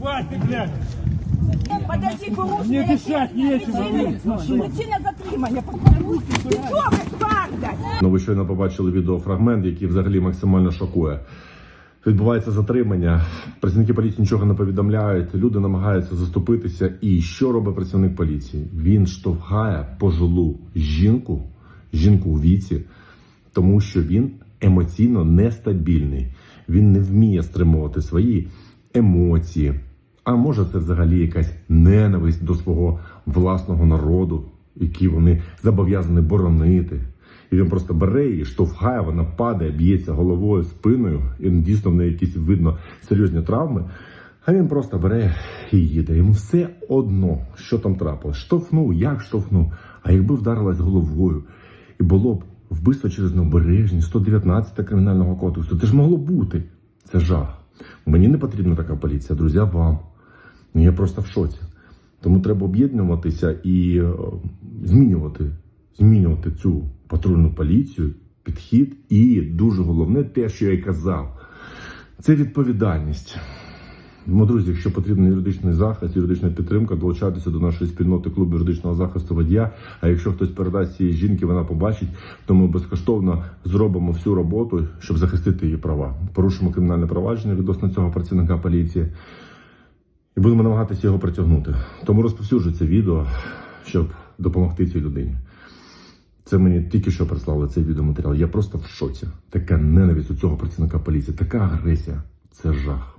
Хватит, блядь! Подожди, порушення. Мені дишать нечим, Причина- затримання. Ну, ви щойно побачили відеофрагмент, який взагалі максимально шокує. Відбувається затримання, працівники поліції нічого не повідомляють, люди намагаються заступитися. І що робить працівник поліції? Він штовхає пожилу жінку, жінку у віці, тому що він емоційно нестабільний. Він не вміє стримувати свої емоції. А може, це взагалі якась ненависть до свого власного народу, який вони зобов'язані боронити. І він просто бере її, штовхає, вона падає, б'ється головою, спиною, і дійсно в неї якісь видно серйозні травми. А він просто бере і їде. Йому все одно, що там трапилось. Штовхнув, як штовхнув. А якби вдарилась головою, і було б вбивство через необережність, 119 кримінального кодексу. Це ж могло бути. Це жах. Мені не потрібна така поліція, друзі, вам. Ну, я просто в шоці. Тому треба об'єднуватися і е, змінювати, змінювати цю патрульну поліцію, підхід. І дуже головне те, що я й казав, це відповідальність. Тому, друзі, якщо потрібен юридичний захист, юридична підтримка, долучайтеся до нашої спільноти клубу юридичного захисту водія. А якщо хтось передасть цієї жінки, вона побачить, то ми безкоштовно зробимо всю роботу, щоб захистити її права. Порушимо кримінальне провадження відносно цього працівника поліції і будемо намагатися його притягнути. Тому розповсюджуйте відео, щоб допомогти цій людині. Це мені тільки що прислали цей відеоматеріал. Я просто в шоці. Така ненависть у цього працівника поліції, така агресія. Це жах.